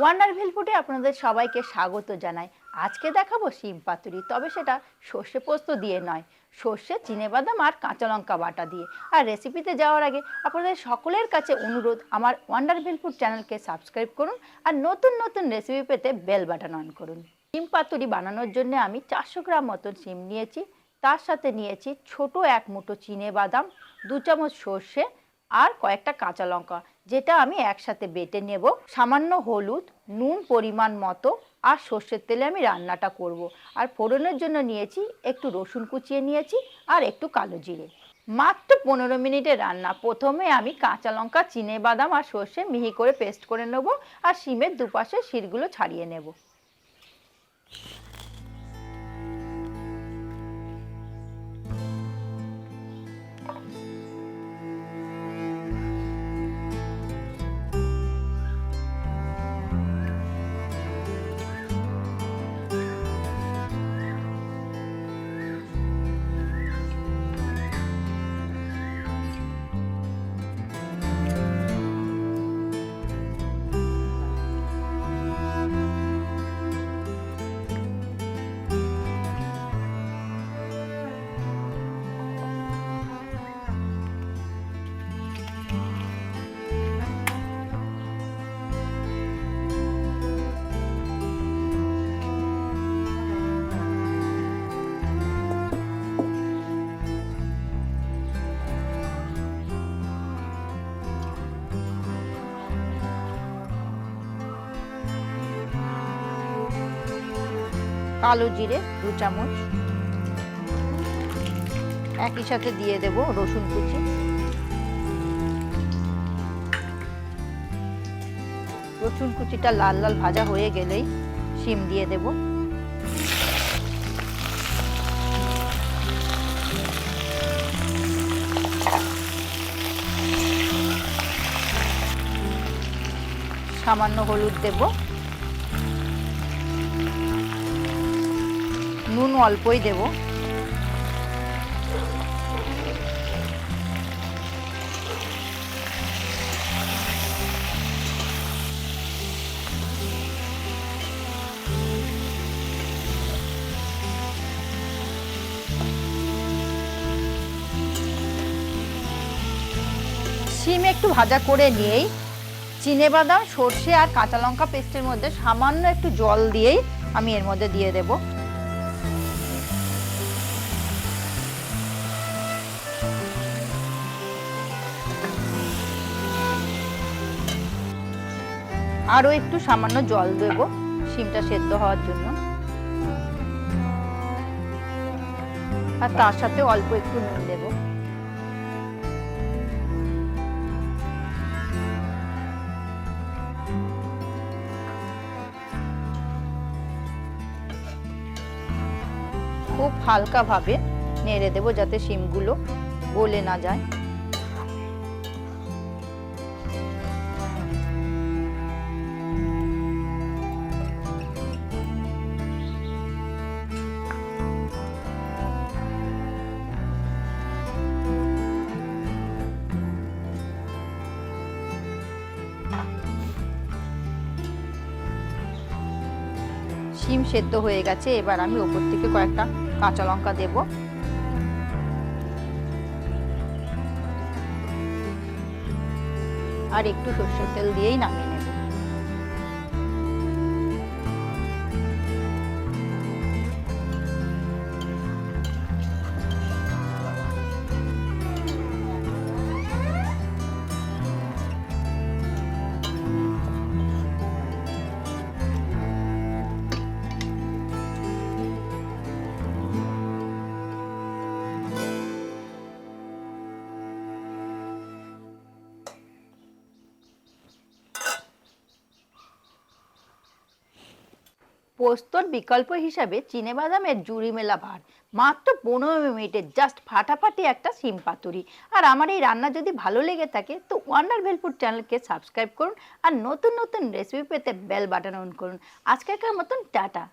ওয়ান্ডারভিল ফুডে আপনাদের সবাইকে স্বাগত জানাই। আজকে দেখাবো শিম পাতুরি, তবে সেটা সর্ষে পোস্ত দিয়ে নয়। সর্ষে, চিনেবাদাম আর কাঁচা লঙ্কা বাটা দিয়ে। আর রেসিপিতে যাওয়ার আগে আপনাদের সকলের কাছে অনুরোধ, আমার ওয়ান্ডারভিল ফুড চ্যানেলকে সাবস্ক্রাইব করুন আর নতুন নতুন রেসিপি পেতে বেল বাটন অন করুন। শিম পাতুরি বানানোর জন্য আমি চারশো গ্রাম মতন শিম নিয়েছি। তার সাথে নিয়েছি ছোট এক মুঠো চিনে বাদাম দু চামচ সর্ষে আর কয়েকটা কাঁচা লঙ্কা। যেটা আমি একসাথে বেটে নেব। সামান্য হলুদ, নুন পরিমাণ মতো আর সর্ষের তেলে আমি রান্নাটা করব। আর ফোড়নের জন্য নিয়েছি একটু রসুন কুচিয়ে নিয়েছি আর একটু কালো জিরে। মাত্র পনেরো মিনিটে রান্না। প্রথমে আমি কাঁচা লঙ্কা, চিনে বাদাম আর সর্ষে মিহি করে পেস্ট করে নেব আর শিমের দুপাশে শিরগুলো ছাড়িয়ে নেব। কালো জিরে দু চামচ। একই সাথে দিয়ে দেব রসুন কুচি। রসুন কুচিটা লাল লাল ভাজা হয়ে গেলেই শিম দিয়ে দেব। সামান্য হলুদ দেবো। নুন অল্পই দেব। শিম একটু ভাজা করে নিয়েই চিনে বাদাম, সর্ষে আর কাঁচা লঙ্কা পেস্টের মধ্যে সামান্য একটু জল দিয়েই আমি এর মধ্যে দিয়ে দেবো। আরও একটু সামান্য জল দেব শিমটা সেদ্ধ হওয়ার জন্য। আর তার সাথে অল্প একটু নুন দেব। খুব হালকাভাবে নেড়ে দেবো যাতে শিমগুলো গলে না যায়। শিম সেদ্ধ হয়ে গেছে, এবার আমি ওপর থেকে কয়েকটা কাঁচা লঙ্কা দেব। আর একটু সর্ষের তেল দিয়েই নামিয়ে নেব। পোস্তর বিকল্প হিসাবে চিনেবাদামের জুড়ি মেলা ভার। মাত্র পনেরো মিনিটে জাস্ট ফাটাফাটি একটা সিম পাতুরি। আর আমার এই রান্না যদি ভালো লেগে থাকে, তো ওয়ান্ডার ভেলফুড চ্যানেলকে সাবস্ক্রাইব করুন আর নতুন নতুন রেসিপি পেতে বেল বাটন অন করুন। আজকের মতন, টাটা।